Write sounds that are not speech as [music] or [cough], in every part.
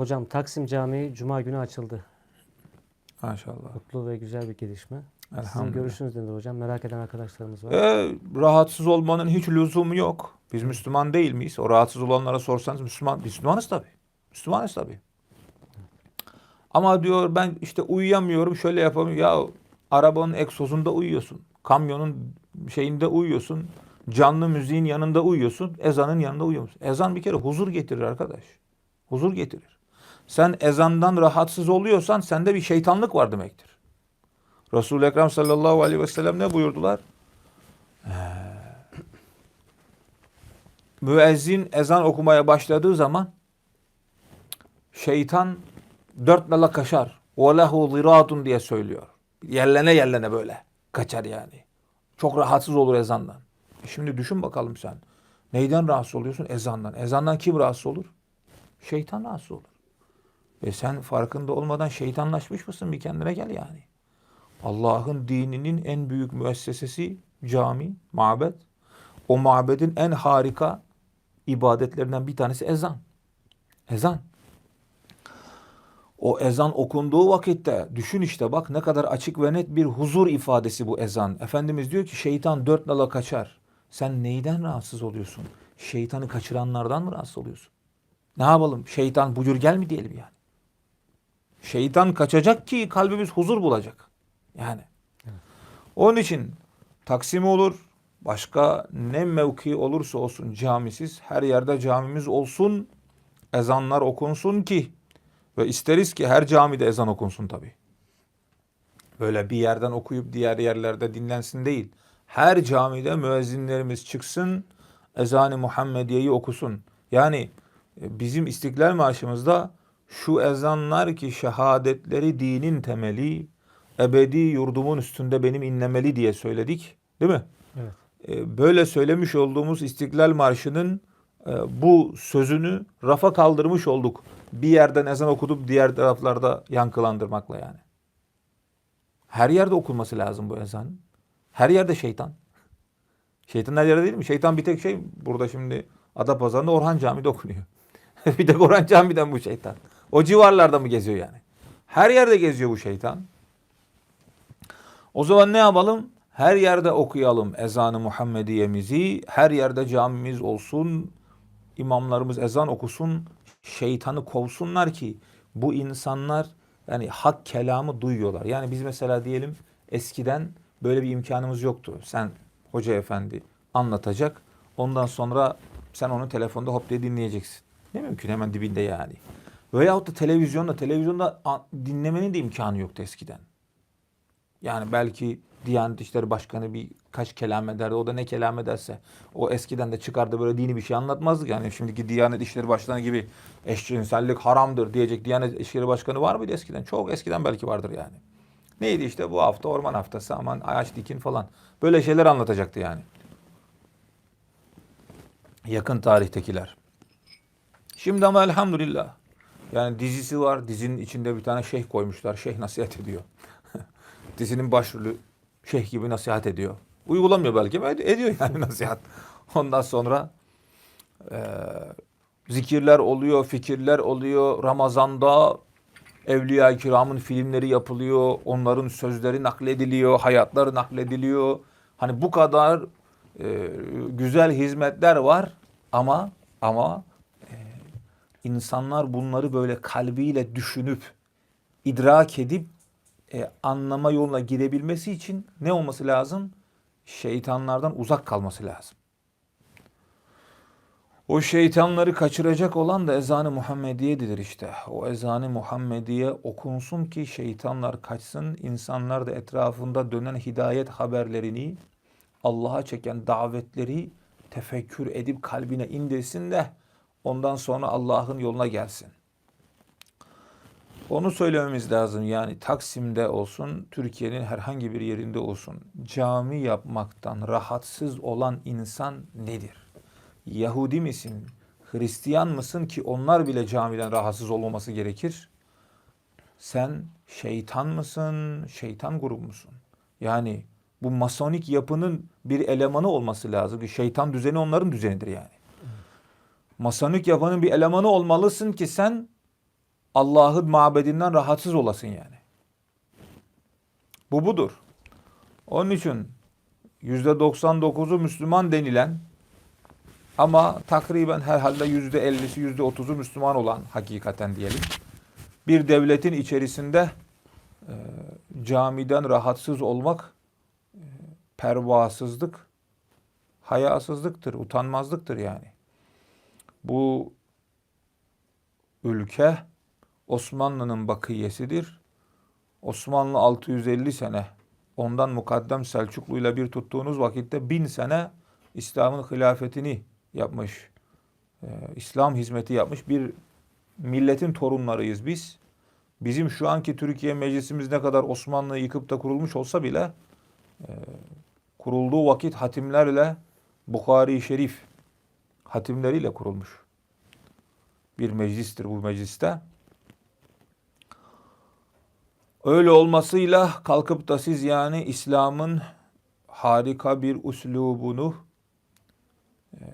Hocam Taksim Camii Cuma günü açıldı. Maşallah. Mutlu ve güzel bir gelişme. Sizin görüşünüz nedir hocam? Merak eden arkadaşlarımız var. Ee, rahatsız olmanın hiç lüzumu yok. Biz Müslüman değil miyiz? O rahatsız olanlara sorsanız Müslüman, Müslümanız tabii. Müslümanız tabii. Ama diyor ben işte uyuyamıyorum, şöyle yapamıyorum. Ya arabanın egzozunda uyuyorsun. Kamyonun şeyinde uyuyorsun. Canlı müziğin yanında uyuyorsun. Ezanın yanında uyuyor musun? Ezan bir kere huzur getirir arkadaş. Huzur getirir Sen ezandan rahatsız oluyorsan sende bir şeytanlık var demektir. Resul-i Ekrem sallallahu aleyhi ve sellem ne buyurdular? müezzin ezan okumaya başladığı zaman şeytan dört nala kaçar. وَلَهُ ziratun diye söylüyor. Yerlene yerlene böyle kaçar yani. Çok rahatsız olur ezandan. E Şimdi düşün bakalım sen. Neyden rahatsız oluyorsun? Ezandan. Ezandan kim rahatsız olur? Şeytan rahatsız olur. E sen farkında olmadan şeytanlaşmış mısın? Bir kendine gel yani. Allah'ın dininin en büyük müessesesi cami, mabet. O mabedin en harika ibadetlerinden bir tanesi ezan. Ezan. O ezan okunduğu vakitte düşün işte bak ne kadar açık ve net bir huzur ifadesi bu ezan. Efendimiz diyor ki şeytan dört nala kaçar. Sen neyden rahatsız oluyorsun? Şeytanı kaçıranlardan mı rahatsız oluyorsun? Ne yapalım? Şeytan buyur gel mi diyelim yani? Şeytan kaçacak ki kalbimiz huzur bulacak. Yani. Onun için Taksim olur, başka ne mevki olursa olsun camisiz, her yerde camimiz olsun, ezanlar okunsun ki ve isteriz ki her camide ezan okunsun tabii. Böyle bir yerden okuyup diğer yerlerde dinlensin değil. Her camide müezzinlerimiz çıksın, ezan-ı Muhammediye'yi okusun. Yani e, bizim İstiklal Marşımızda şu ezanlar ki şehadetleri dinin temeli, ebedi yurdumun üstünde benim inlemeli diye söyledik. Değil mi? Evet. E, Böyle söylemiş olduğumuz İstiklal Marşı'nın e, bu sözünü rafa kaldırmış olduk. Bir yerden ezan okutup diğer taraflarda yankılandırmakla yani. Her yerde okunması lazım bu ezan. Her yerde şeytan. Şeytan her yerde değil mi? Şeytan bir tek şey burada şimdi Adapazarı'nda Orhan Camii'de okunuyor. [laughs] bir tek Orhan Camii'den bu şeytan. O civarlarda mı geziyor yani? Her yerde geziyor bu şeytan. O zaman ne yapalım? Her yerde okuyalım ezanı Muhammediyemizi. Her yerde camimiz olsun. imamlarımız ezan okusun. Şeytanı kovsunlar ki bu insanlar yani hak kelamı duyuyorlar. Yani biz mesela diyelim eskiden böyle bir imkanımız yoktu. Sen hoca efendi anlatacak. Ondan sonra sen onu telefonda hop diye dinleyeceksin. Ne mümkün hemen dibinde yani. Veyahut da televizyonda, televizyonda dinlemenin de imkanı yoktu eskiden. Yani belki Diyanet İşleri Başkanı bir kaç kelam ederdi. O da ne kelam ederse. O eskiden de çıkardı böyle dini bir şey anlatmazdı. Yani şimdiki Diyanet İşleri Başkanı gibi eşcinsellik haramdır diyecek Diyanet İşleri Başkanı var mıydı eskiden? Çok eskiden belki vardır yani. Neydi işte bu hafta orman haftası aman ağaç dikin falan. Böyle şeyler anlatacaktı yani. Yakın tarihtekiler. Şimdi ama elhamdülillah. Yani dizisi var. Dizinin içinde bir tane şeyh koymuşlar. Şeyh nasihat ediyor. [laughs] Dizinin başrolü şeyh gibi nasihat ediyor. Uygulamıyor belki ama ed- ediyor yani [laughs] nasihat. Ondan sonra eee, zikirler oluyor, fikirler oluyor. Ramazanda Evliya-i Kiram'ın filmleri yapılıyor. Onların sözleri naklediliyor, hayatları naklediliyor. Hani bu kadar eee, güzel hizmetler var ama ama insanlar bunları böyle kalbiyle düşünüp idrak edip e, anlama yoluna girebilmesi için ne olması lazım? Şeytanlardan uzak kalması lazım. O şeytanları kaçıracak olan da ezanı Muhammediye'dir işte. O ezanı Muhammediye okunsun ki şeytanlar kaçsın, insanlar da etrafında dönen hidayet haberlerini, Allah'a çeken davetleri tefekkür edip kalbine indirsin de ondan sonra Allah'ın yoluna gelsin. Onu söylememiz lazım. Yani Taksim'de olsun, Türkiye'nin herhangi bir yerinde olsun. Cami yapmaktan rahatsız olan insan nedir? Yahudi misin? Hristiyan mısın ki onlar bile camiden rahatsız olmaması gerekir? Sen şeytan mısın? Şeytan grubu musun? Yani bu masonik yapının bir elemanı olması lazım. Şeytan düzeni onların düzenidir yani. Masonik yapının bir elemanı olmalısın ki sen Allah'ın mabedinden rahatsız olasın yani. Bu budur. Onun için %99'u Müslüman denilen ama takriben herhalde %50'si %30'u Müslüman olan hakikaten diyelim. Bir devletin içerisinde e, camiden rahatsız olmak e, pervasızlık, hayasızlıktır, utanmazlıktır yani. Bu ülke Osmanlı'nın bakiyesidir. Osmanlı 650 sene ondan mukaddem Selçuklu ile bir tuttuğunuz vakitte bin sene İslam'ın hilafetini yapmış, e, İslam hizmeti yapmış bir milletin torunlarıyız biz. Bizim şu anki Türkiye Meclisimiz ne kadar Osmanlı'yı yıkıp da kurulmuş olsa bile e, kurulduğu vakit hatimlerle Bukhari Şerif hatimleriyle kurulmuş bir meclistir bu mecliste. Öyle olmasıyla kalkıp da siz yani İslam'ın harika bir uslubunu e,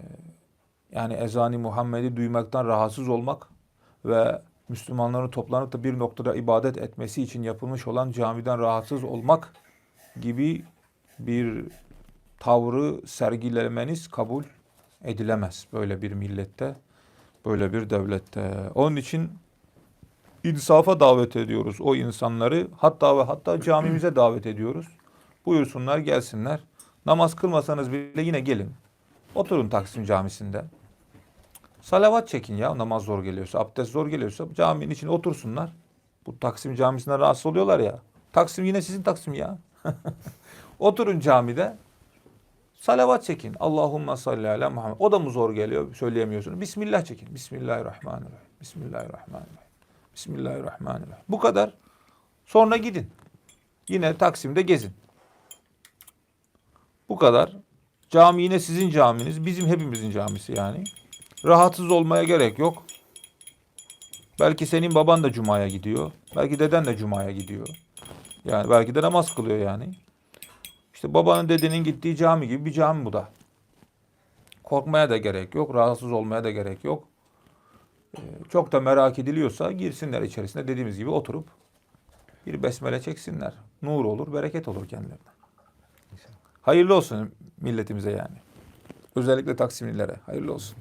yani ezani Muhammed'i duymaktan rahatsız olmak ve Müslümanların toplanıp da bir noktada ibadet etmesi için yapılmış olan camiden rahatsız olmak gibi bir tavrı sergilemeniz kabul edilemez böyle bir millette, böyle bir devlette. Onun için insafa davet ediyoruz o insanları. Hatta ve hatta camimize davet ediyoruz. Buyursunlar gelsinler. Namaz kılmasanız bile yine gelin. Oturun Taksim Camisi'nde. Salavat çekin ya namaz zor geliyorsa, abdest zor geliyorsa caminin içine otursunlar. Bu Taksim Camisi'nden rahatsız oluyorlar ya. Taksim yine sizin Taksim ya. [laughs] Oturun camide. Salavat çekin. Allahumma salli ala Muhammed. O da mı zor geliyor? Söyleyemiyorsunuz. Bismillah çekin. Bismillahirrahmanirrahim. Bismillahirrahmanirrahim. Bismillahirrahmanirrahim. Bu kadar. Sonra gidin. Yine Taksim'de gezin. Bu kadar. Cami yine sizin caminiz. Bizim hepimizin camisi yani. Rahatsız olmaya gerek yok. Belki senin baban da cumaya gidiyor. Belki deden de cumaya gidiyor. Yani belki de namaz kılıyor yani. İşte babanın dedenin gittiği cami gibi bir cami bu da. Korkmaya da gerek yok. Rahatsız olmaya da gerek yok. Ee, çok da merak ediliyorsa girsinler içerisine dediğimiz gibi oturup bir besmele çeksinler. Nur olur, bereket olur kendilerine. Hayırlı olsun milletimize yani. Özellikle Taksimlilere hayırlı olsun.